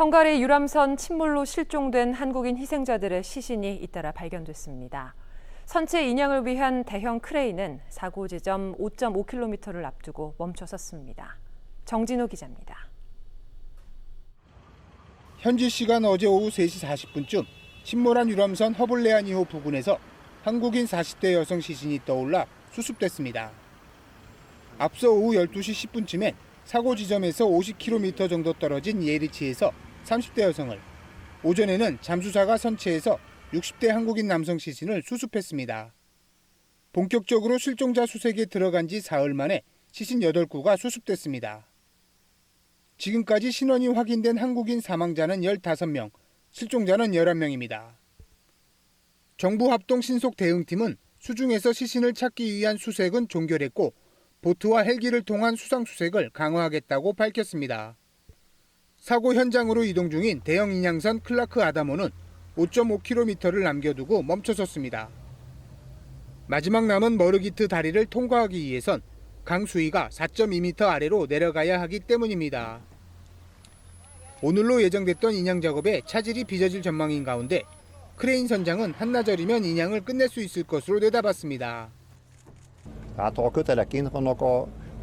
헝가리 유람선 침몰로 실종된 한국인 희생자들의 시신이 잇따라 발견됐습니다. 선체 인양을 위한 대형 크레인은 사고 지점 5.5km를 앞두고 멈춰섰습니다. 정진호 기자입니다. 현지 시간 어제 오후 3시 40분쯤 침몰한 유람선 허블레아니호 부근에서 한국인 40대 여성 시신이 떠올라 수습됐습니다. 앞서 오후 12시 10분쯤엔 사고 지점에서 50km 정도 떨어진 예리치에서 30대 여성을, 오전에는 잠수사가 선체에서 60대 한국인 남성 시신을 수습했습니다. 본격적으로 실종자 수색에 들어간 지 사흘 만에 시신 8구가 수습됐습니다. 지금까지 신원이 확인된 한국인 사망자는 15명, 실종자는 11명입니다. 정부 합동 신속 대응팀은 수중에서 시신을 찾기 위한 수색은 종결했고 보트와 헬기를 통한 수상 수색을 강화하겠다고 밝혔습니다. 사고 현장으로 이동 중인 대형 인양선 클라크 아다모는 5.5km를 남겨두고 멈춰섰습니다. 마지막 남은 머르기트 다리를 통과하기 위해선 강 수위가 4.2m 아래로 내려가야 하기 때문입니다. 오늘로 예정됐던 인양 작업에 차질이 빚어질 전망인 가운데 크레인 선장은 한나절이면 인양을 끝낼 수 있을 것으로 내다봤습니다.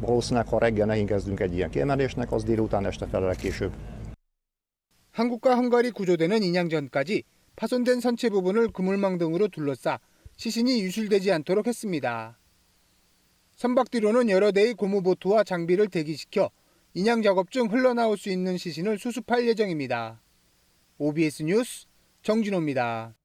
Valószínűleg ha reggel megint kezdünk egy ilyen kiemelésnek, az délután este fel legkésőbb. 한국과 헝가리 구조대는 인양 전까지 파손된 선체 부분을 그물망 등으로 둘러싸 시신이 유실되지 않도록 했습니다. 선박 뒤로는 여러 대의 고무보트와 장비를 대기시켜 인양 작업 중 흘러나올 수 있는 시신을 수습할 예정입니다. OBS 뉴스 정진호입니다.